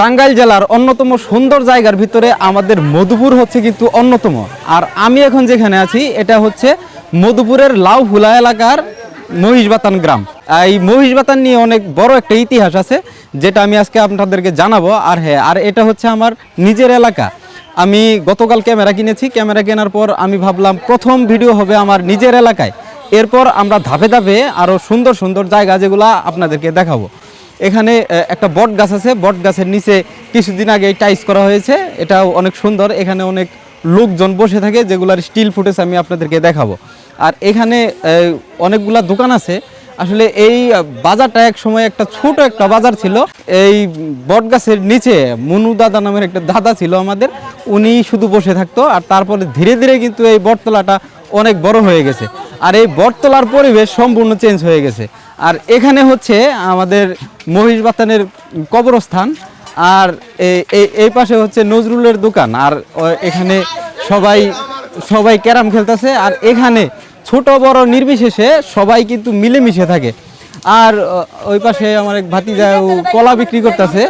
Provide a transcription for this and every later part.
টাঙ্গাইল জেলার অন্যতম সুন্দর জায়গার ভিতরে আমাদের মধুপুর হচ্ছে কিন্তু অন্যতম। আর আমি এখন যেখানে আছি, এটা হচ্ছে মধুপুরের লাউহুলা এলাকার মহিষবাতান গ্রাম। এই মহিষবাতান নিয়ে অনেক বড় একটা ইতিহাস আছে, যেটা আমি আজকে আপনাদেরকে জানাব। আর হ্যাঁ আর এটা হচ্ছে আমার নিজের এলাকা। আমি গতকাল ক্যামেরা কিনেছি, ক্যামেরা কেনার পর আমি ভাবলাম প্রথম ভিডিও হবে আমার নিজের এলাকায়। এরপর আমরা ধাপে ধাপে আরও সুন্দর সুন্দর জায়গা যেগুলো আপনাদেরকে দেখাবো। এখানে একটা বট গাছ আছে। বট গাছের নিচে কিছুদিন আগে টাইস করা হয়েছে। এটাও অনেক সুন্দর। এখানে অনেক লোকজন বসে থাকে, যেগুলার স্টিল ফুটেজ আমি আপনাদেরকে দেখাবো। আর এখানে অনেকগুলা দোকান আছে। আসলে এই বাজারটা এক সময় একটা ছোট একটা বাজার ছিল। এই বট গাছের নিচে মনু দাদা নামের একটা দাদা ছিল আমাদের। উনি শুধু বসে থাকতো, আর তারপরে ধীরে ধীরে কিন্তু এই বটতলাটা অনেক বড় হয়ে গেছে। আর এই বটতলার পরিবেশ সম্পূর্ণ চেঞ্জ হয়ে গেছে। আর এখানে হচ্ছে আমাদের মহিষবাতানের কবরস্থান, আর এই পাশে হচ্ছে নজরুলের দোকান, আর এখানে সবাই সবাই ক্যারাম খেলতেছে, আর এখানে ছোট বড় নির্বিশেষে সবাই কিন্তু মিলেমিশে থাকে। আর ওই পাশে আমার এক ভাতিজা কলা বিক্রি করতেছে।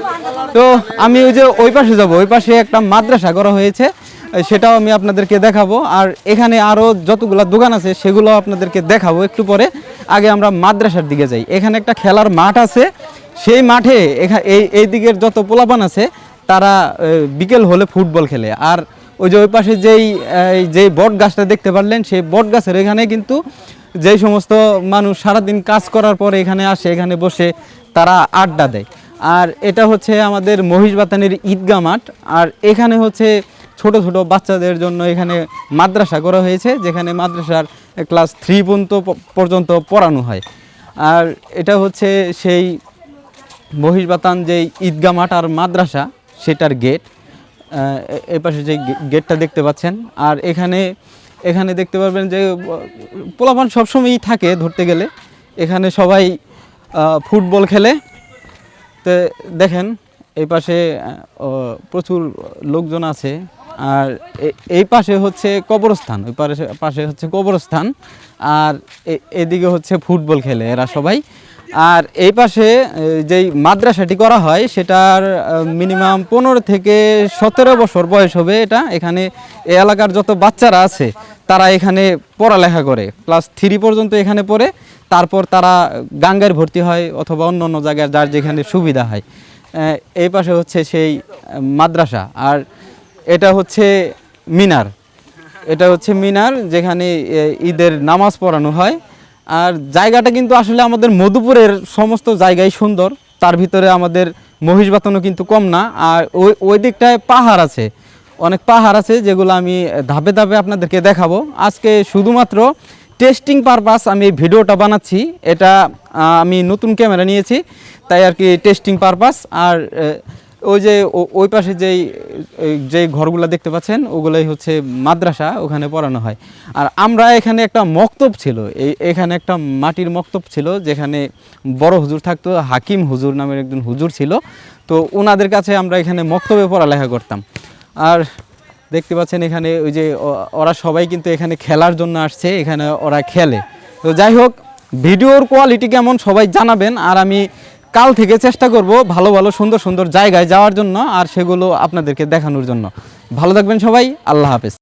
তো আমি ওই যে ওই পাশে যাব, ওই পাশে একটা মাদ্রাসা করা হয়েছে সেটাও আমি আপনাদেরকে দেখাবো। আর এখানে আরও যতগুলো দোকান আছে, সেগুলো আপনাদেরকে দেখাবো একটু পরে। আগে আমরা মাদ্রাসার দিকে যাই। এখানে একটা খেলার মাঠ আছে। সেই মাঠে এই এই দিকের যত পোলাপান আছে, তারা বিকেল হলে ফুটবল খেলে। আর ওই যে ওই পাশে যেই যেই বট গাছটা দেখতে পারলেন, সেই বট গাছের এখানে কিন্তু যেই সমস্ত মানুষ সারাদিন কাজ করার পরে এখানে আসে, এখানে বসে তারা আড্ডা দেয়। আর এটা হচ্ছে আমাদের মহিষবাতানের ঈদগা মাঠ। আর এখানে হচ্ছে ছোট ছোট বাচ্চাদের জন্য এখানে মাদ্রাসা করা হয়েছে, যেখানে মাদ্রাসার ক্লাস থ্রি পর্যন্ত পর্যন্ত পড়ানো হয়। আর এটা হচ্ছে সেই মহিষবাতান যে ঈদগা মাঠ আর মাদ্রাসা, সেটার গেট। এ পাশে যে গেটটা দেখতে পাচ্ছেন। আর এখানে এখানে দেখতে পারবেন যে পোলাপান সবসময়ই থাকে ধরতে গেলে। এখানে সবাই ফুটবল খেলে। তো, দেখেন এই পাশে প্রচুর লোকজন আছে। আর এই পাশে হচ্ছে কবরস্থান, ওই পাশে পাশে হচ্ছে কবরস্থান, আর এ- এদিকে হচ্ছে ফুটবল খেলে এরা সবাই। আর এই পাশে যেই মাদ্রাসাটি করা হয়, সেটার মিনিমাম পনেরো থেকে সতেরো বছর বয়স হবে এটা। এখানে এই এলাকার যত বাচ্চারা আছে, তারা এখানে পড়ালেখা করে। ক্লাস থ্রি পর্যন্ত এখানে পড়ে, তারপর তারা গাঙ্গায় ভর্তি হয় অথবা অন্য অন্য জায়গায় যার যেখানে সুবিধা হয়। এই পাশে হচ্ছে সেই মাদ্রাসা। আর এটা হচ্ছে মিনার। এটা হচ্ছে মিনার যেখানে ঈদের নামাজ পড়ানো হয়। আর জায়গাটা কিন্তু আসলে আমাদের মধুপুরের সমস্ত জায়গায় সুন্দর। তার ভিতরে আমাদের মহিষবাতনও কিন্তু কম না। আর ওই ওই দিকটায় পাহাড় আছে। অনেক পাহাড় আছে যেগুলো আমি ধাপে ধাপে আপনাদেরকে দেখাবো। আজকে শুধুমাত্র টেস্টিং পারপাস আমি ভিডিওটা বানাচ্ছি। এটা আমি নতুন ক্যামেরা নিয়েছি, তাই আর কি টেস্টিং পারপাস আর ওই যে ওই পাশে যেই যে ঘরগুলো দেখতে পাচ্ছেন, ওগুলোই হচ্ছে মাদ্রাসা, ওখানে পড়ানো হয়। আর আমরা এখানে একটা মক্তব ছিল, এই এখানে একটা মাটির মক্তব ছিল, যেখানে বড় হুজুর থাকতো, হাকিম হুজুর নামের একজন হুজুর ছিল। তো ওনাদের কাছে আমরা এখানে মক্তবে পড়ালেখা করতাম। আর দেখতে পাচ্ছেন এখানে ওই যে ওরা সবাই কিন্তু এখানে খেলার জন্য আসছে, এখানে ওরা খেলে। তো যাই হোক, ভিডিওর কোয়ালিটি কেমন সবাই জানাবেন, আর আমি কাল থেকে চেষ্টা করব ভালো ভালো, সুন্দর সুন্দর জায়গায় যাওয়ার জন্য আর সেগুলো আপনাদেরকে দেখানোর জন্য। ভালো থাকবেন সবাই, আল্লাহ হাফেজ।